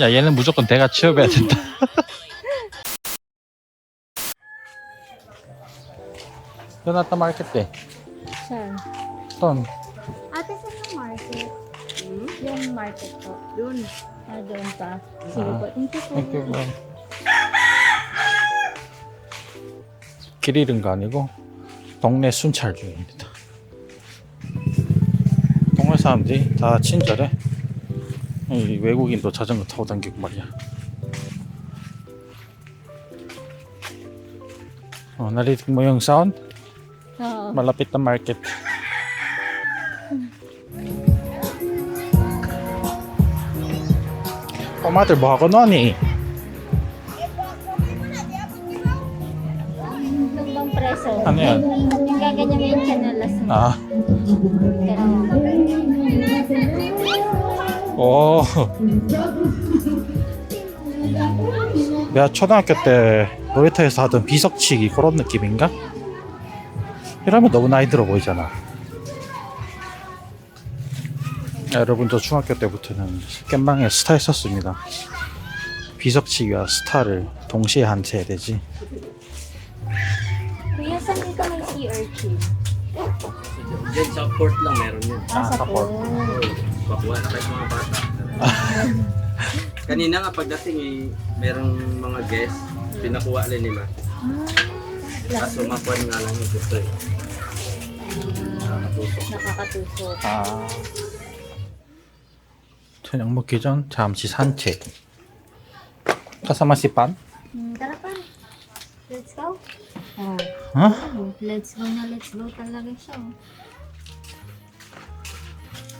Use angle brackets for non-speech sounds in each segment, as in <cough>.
야 얘는 무조건 대가 취업해야 된다. Eh. Ate, yung market? Yung market po. Doon. Ah, doon pa. Sige po. Thank you po. Thank you. bro. 길 잃은 거 아니고 동네 순찰 중입니다. 동네 사람들이 다 친절해. 이 외국인도 자전거 타고 다니고 말이야. Oh, narinig mo yung sound? Oo. Malapit na market. Oh, mother, baka ko noon eh. Itong bang preso? Ano yan? Yung gaganyan mo yung chanelas mo. 아. 오. 내가 초등학교 때 놀이터에서 하던 비석치기 그런 느낌인가? 이러면 너무 나이 들어 보이잖아. 여러분 저 중학교 때부터는 겜방에 스타 했었습니다. 비석치기와 스타를 동시에 한 세대지. Kuya, saan dito may sea urchin? Diyan sa port lang meron yun. Ah, sa sa port. port. Pakuha na kayo sa mga bata. <laughs> Kanina nga pagdating eh, merong mga guest, pinakuha rin ni Ma. Ah, Kaso makuha nga lang yung gusto eh. Nakakatusok. nakakatusok. 아. 저녁 먹기 전 잠시 산책. 카사마시 반? Hmm, tara pa. Let's go. Oh. 어? Let's go na let's go talaga siya. oh.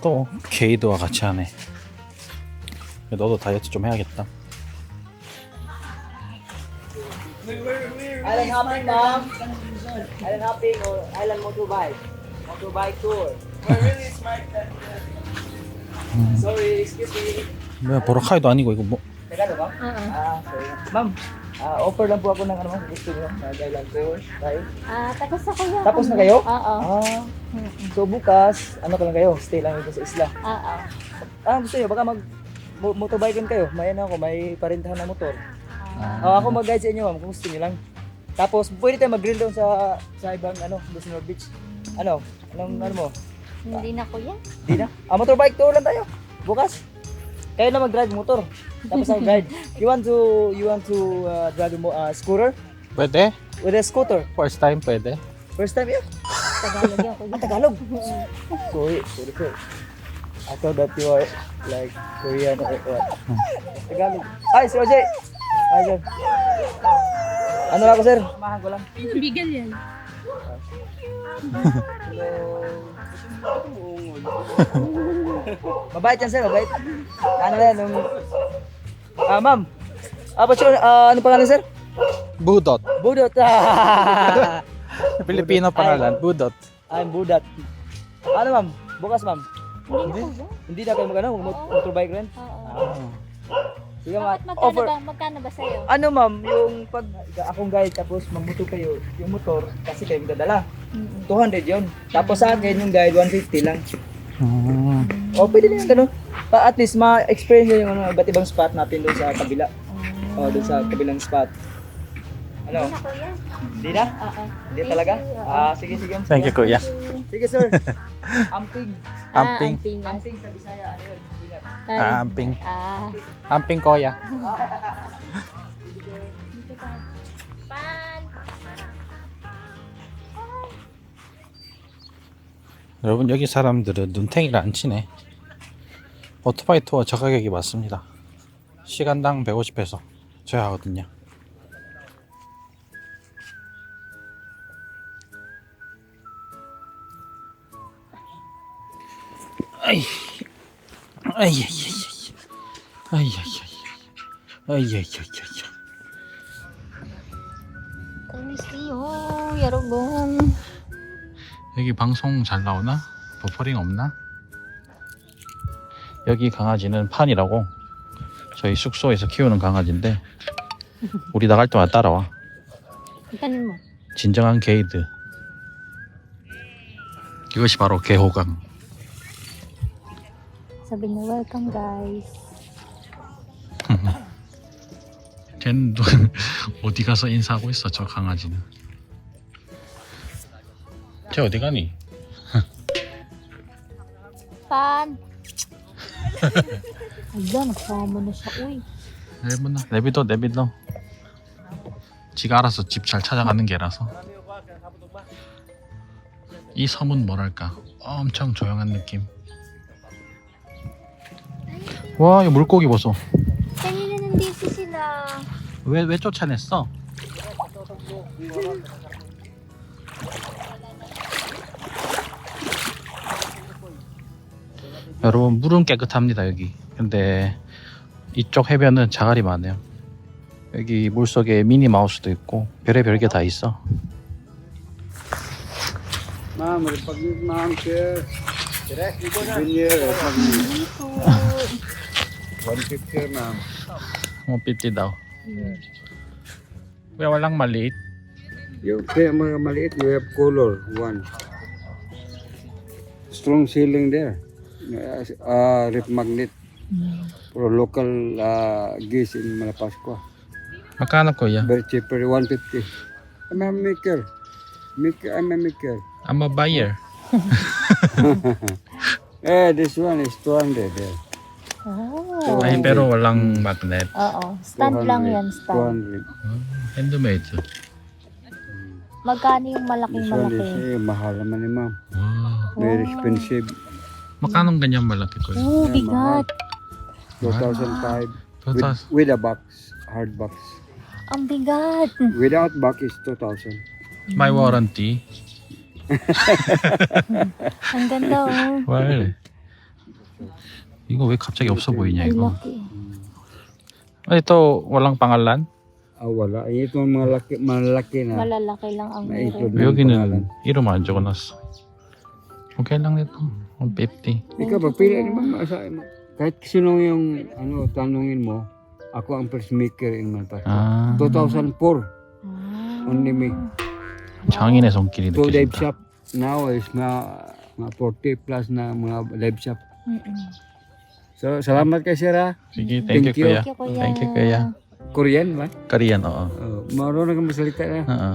또 게이드와 같이 하네. 너도 다이어트 좀 해야겠다. Island hopping, mom. Island hopping or island motorbike. Motorbike tour. We're really smart. Sorry, excuse me. 뭐야 보라카이도 아니고 이거 뭐? Ba? Oo. Ah, sorry. Ma'am, ah, offer lang po ako ng ano, gusto niyo, na island tour. Right? Ah, tapos na kayo. Tapos na kayo? Oo. Ah, so bukas, ano ka lang kayo? Stay lang dito sa isla. Oo. Ah, gusto niyo, baka mag mo- motorbike kayo. May ano ako, may parintahan na motor. 아, Ah, ako mag-guide sa inyo, ma'am, kung gusto niyo lang. Tapos, pwede tayo mag-grill doon sa sa ibang ano, North Beach. Ano? Anong ano mo? Hindi na kuya. Di na. Ah, motorbike tour lang tayo. Bukas. Kayo na mag-drive motor. Tapos ako guide. <laughs> You want to you want to uh, drive mo uh, scooter pwede? with a scooter. First time pwede? First time yun. Tagalog kuya. Ah, Tagalog. <laughs> Sorry, sorry po. I thought that you are like Korean or what. Tagalog. Hi, Sir Jose. Hi, sir. Ano lang ako, sir? Samahan ko lang. Bigel yan. <laughs> Mabait yan, sir. Mabait. Ano na yan? Nung... Ah, ma'am. Ah, what's your, ah, ano pangalan, sir? Budot. Budot. Ah. <laughs> Filipino pangalan, Budot. I'm Budat. Ano, ma'am? Bukas, ma'am. Hindi. Hindi na kayo mag-ano, mot- motorbike rin? Oo. Sige, ma'am. Bakit magkano Offer. ba, magkano ba sa'yo? Ano, ma'am, yung pag akong guide tapos magmotor kayo, yung motor, kasi kayo magdadala. 200 yun. Tapos sa akin, yung guide, 150 lang. 음, O, pwede na yung ganun. Pa, at least, ma-experience nyo yung ano, iba't ibang spot natin doon sa kabila. O, doon sa kabilang spot. Ano? Hindi na kuya. Hindi na? Oo. Hindi talaga? Ah, sige, sige. thank you kuya. Sige, sir. <laughs> Amping. Ah, Amping. amping. Amping sa Bisaya, ano yun? Ah, amping. Ah. Amping koya. <laughs> 여러분 여기 사람들은 눈탱이를 안 치네. 오토바이 투어 저 가격이 맞습니다. 시간당 150페소 줘야 하거든요. 안녕하세요, 여러분. 여기 방송 잘 나오나? 버퍼링 없나? 여기 강아지는 판이라고 저희 숙소에서 키우는 강아지인데 우리 나갈 때마다 따라와 mo. 진정한 게이드 이것이 바로 개호강 Sabi na welcome guys. <laughs> 걔는 또 어디 가서 인사하고 있어 저 강아지는 쟤 어디 가니? Pan. Ayan, nagsama na siya. Uy. 내비둬 내비둬 내비둬 지가 알아서 집 잘 찾아가는 개라서 이 섬은 뭐랄까 엄청 조용한 느낌 와이 물고기 보소 Kanina nandito sila. 왜, 왜 쫓아냈어? 여러분 물은 깨끗합니다 여기 근데 이쪽 해변은 자갈이 많아요 여기 물속에 미니 마우스도 있고 별의 별 게 다 있어 Ma'am, pag ma'am, sir. Been here, pag 150, ma'am. 어 삐삐 daw 왜 kaya mga maliit, you have color, one. Strong ceiling there. Uh, rip magnet. For local uh, geese in Malapascua. magkano kuya? Very cheaper, 150. I'm a maker. Maker, I'm a maker. I'm a buyer <laughs> Eh, this one is 200 there. Oh. ay pero walang magnet Oo. Stand lang yan, stand. 200. handmade Magkano yung malaking This one malaki? is eh, mahal naman ni ma'am. wow. Very expensive. magkano ganyan malaki kuya? Oo, Yeah, bigat. 2005. With, Totas. with a box, hard box. Ang bigat. Without box is 2,000. my warranty <laughs> Ang ganda oh. 월 이거 왜 갑자기 없어 보이냐 Ang 이거 laki. 아, ito walang pangalan Ah, wala. Itong mga laki, malaki na. Malalaki lang ang May meron. ito. 여기는 pangalan. 이름 안 적어놨어 okay lang nito 150 Ikaw, pagpili ni ma'am, asa, kahit sino yung ano, tanungin mo, ako ang first maker in Malpas. 아 2004, Ah. only me. 장인의 손길이 So live 느껴진다 shop now is mga, mga 40 plus na mga live shop. Mm-mm. So, salamat kay Sir ha. sige Thank thank you you. kuya Thank you, kuya. Thank you, kuya. Korean ba? Korean oo Uh, marunong ka masalita na. Oo.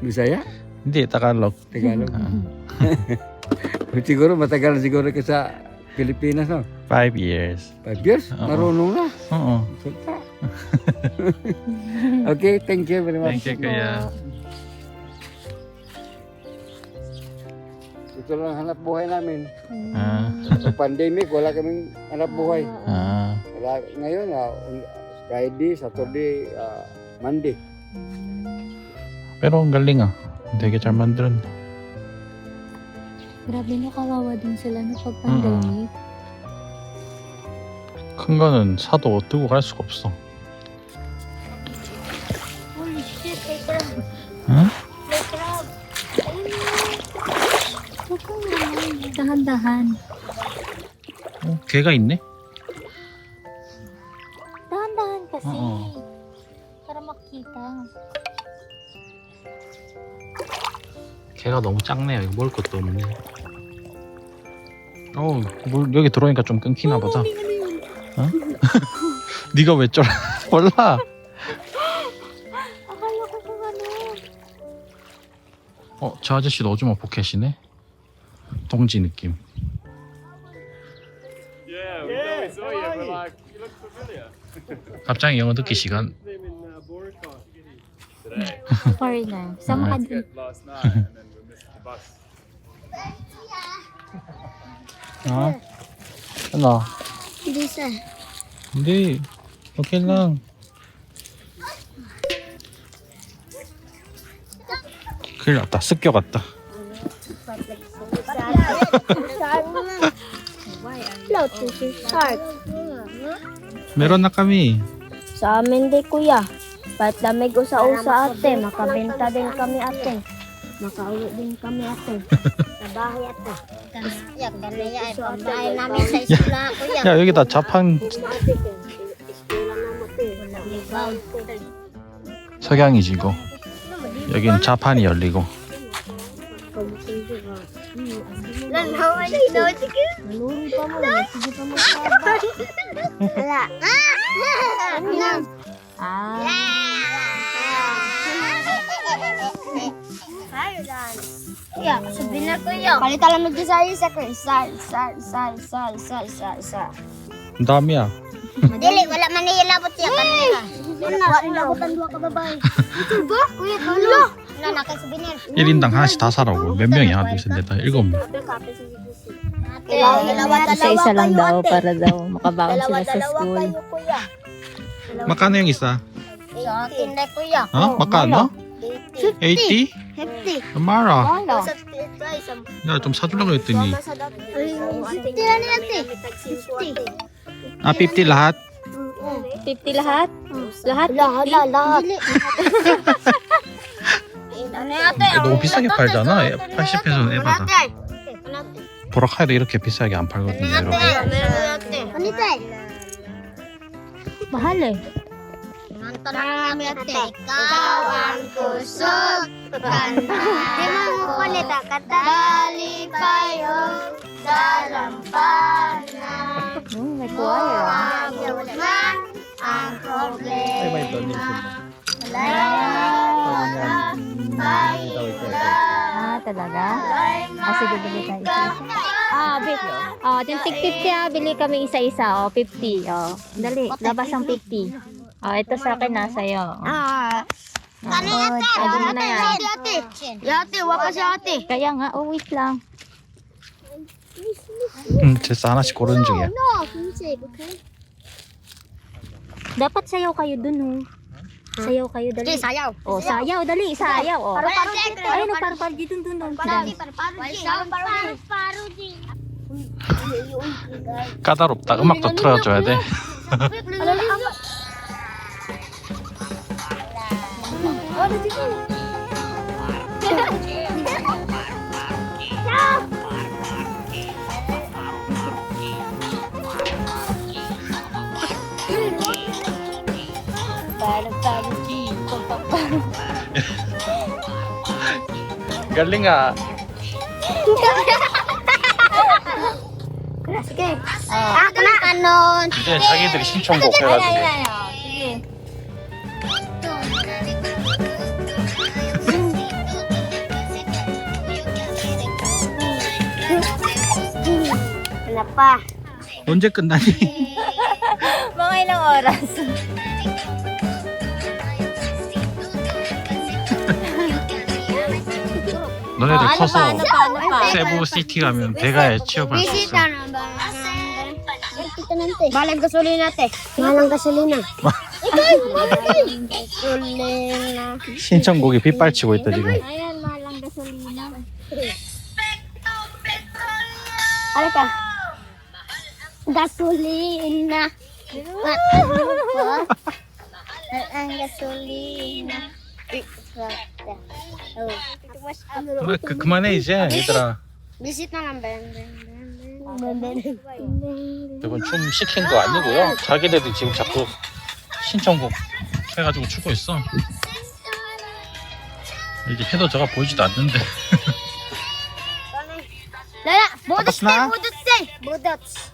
Bisaya? hindi Tagalog Tagalog. Ah. <laughs> <laughs> Siguro matagal na siguro ka sa Pilipinas, no? Five years. Five years? Oo. Marunong na. Oo. Sulta. <laughs> okay, thank you very much. Thank you, Kuya. Ito lang hanap buhay namin. Ah. Sa pandemic, wala kaming hanap buhay. Ah. Wala, ngayon, ah, Friday, Saturday, ah, Monday. Pero ang galing ah. Hindi ka charman doon. Grabe na kawawa din sila no pag pandemic. 큰 거는 사도 들고 갈 수가 없어 Holy shit, may crab. 응? May crab. Ayun na. Huwag kang naman. Dahan-dahan. 어, 개가 있네 개가 너무 작네요. 이거 먹을 것도 없네. 어, 물 여기 들어오니까 좀 끊기나 보다. 어? 네가 왜 쫄아? 몰라. 어, 저 아저씨도 오즈모 포켓이네. 동지 느낌. Yeah, we know we saw you. We're like, you look familiar. 갑자기 영어 듣기 시간. Uh, today. Foreigner. Last night, and then bus. 어? ano? Hindi sa. hindi. Okay lang. 큰일 났다. 습격왔다. Float si shark. 메론 na kami. Sa amin di kuya. Ba't lamig usa-usa ate, makabenta din kami ate. Makauwi din kami ate. Sa bahay ate. Yak, ganaya ay pambahay namin sa isla, kuya. 야, 여기다 자판 석양이지 이거. 여긴 자판이 열리고. Lan, how are you? No, sige. Naluri pa mo, sige pa mo Wala. Ah! Ah. Kuya, sabihin na kuya. Palitan lang mag isa isa ko. Isa, isa, isa, isa, isa, isa, isa. Ang dami야. Dili, wala man nilabot siya kanina. Wala nilabot ang dua ka babae. Ito ba? Kuya, kulo. Na nakasubinir. 1인당 하나씩 다 사라고. 몇 명이야? 하나, 둘, 셋, 넷, 다 일곱 명. Isa-isa lang daw para daw makabaon sila sa Dalawa-dalawa school. kayo, kuya. Magkano yung isa? Sa akin na kuya. 어? magkano? 80? Hefty. Mara. Wala. Sa ito ay sa 야, 좀 사주려고 했더니. sa dati. Hefty na niya, ate. Hefty. 아, 50 lahat? 50 lahat? Lahat? Lahat? 야, 너무 비싸게 팔잖아. 80페소는 에바다. 보라카이도 이렇게 비싸게 안 팔거든요, 여러분. Ano ito eh? Mahal eh. Namin ate. Ikaw ang kusog. Di mo mo palit ang kata. Dali kayo sa lampanan. <laughs> Hmm, may choir. ah. Huwag man ang problema. Ah, talaga? Ah, sige, bili tayo isa-isa. Ah, bili. Oh, yung tig 50 ah, bili kami isa-isa. Oh, 50. Oh, dali, labas ang 50. Oh, ito sa akin na sa'yo. Ah. Kani Oh, ate. ano mo na yan? Ate, ate. Yate, waka siya ate. Kaya nga, oh, wait lang. 음, 제스 하나씩 고르는 중이야. No, kinsi, okay? Dapat sayaw kayo dun, oh. Sayaw kayo, dali. Di, sayaw. Oh, sayaw, dali, sayaw, oh. Paru-paru Ayun, oh, paru-paru dito, dun, dun. Dali. 까다롭다. 음악도 틀어줘야 돼. Sige. Ah, kana kanon. 이제 자기들이 신청곡 해가지고. Ano pa? 언제 끝나니? Mga ilang oras. 너네들 ano 커서 pa, ano pa, ano pa? 세부 시티 가면 배가에 취업할 수 있어. Bisita na ba? Balang gasolina, te. Balang gasolina. gasolina. 신청곡이 빗발치고 있다 지금. Ayan, malang gasolina. Gasolina. Ang gasolina. Oh. 그, 그만해 이제 얘들아. Lang? 이건 춤 시킨 거 아니고요. 자기네들 지금 자꾸 신청곡 해가지고 추고 있어. 이게 해도 저가 보이지도 않는데. Lala, Tapos na? budot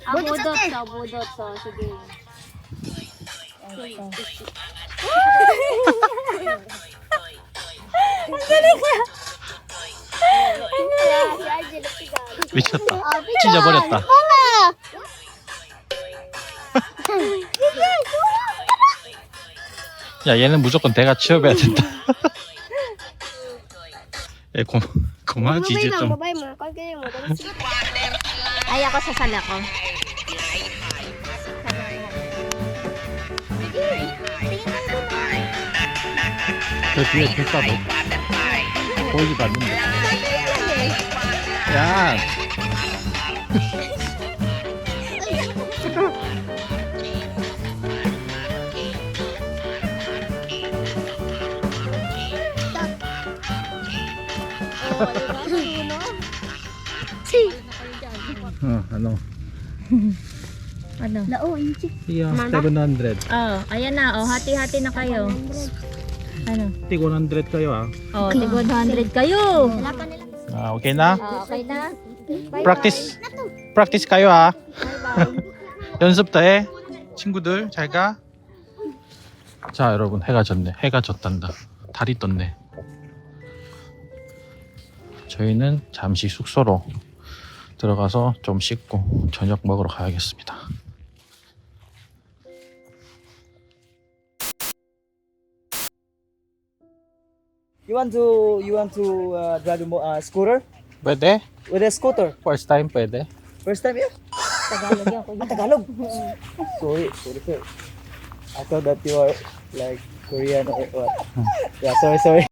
Ah, to, budot to. Sige. 미쳤다. 찢어버렸다. 야 얘는 무조건 대가 취업해야 된다. 얘 고, 고마지 이제 좀. Ay, ako sasala ko. 저 뒤에 불사도 보이지도 않는데. 야. 어, <laughs> ano? Ano? Lao, inchi. Yeah, 700. Oh, ayan na. Oh, hati-hati na kayo. Ano? tig 100 kayo ah. Oh, tig 100 kayo. 아, 오케이 나? Oh, okay na? 프랙티스. 프랙티스 kayo ah. 연습도 해. 친구들 잘 가. 자 여러분 해가 졌네. 해가 졌단다. 달이 떴네. 저희는 잠시 숙소로 들어가서 좀 씻고 저녁 먹으러 가야겠습니다. You want to you want to uh, drive a mo- uh, scooter pwede? with a scooter? First time pwede? First time yeah? Tagalog yan. Ah, Tagalog. sorry, sorry sir. I thought that you are like Korean or what. Yeah, sorry, sorry.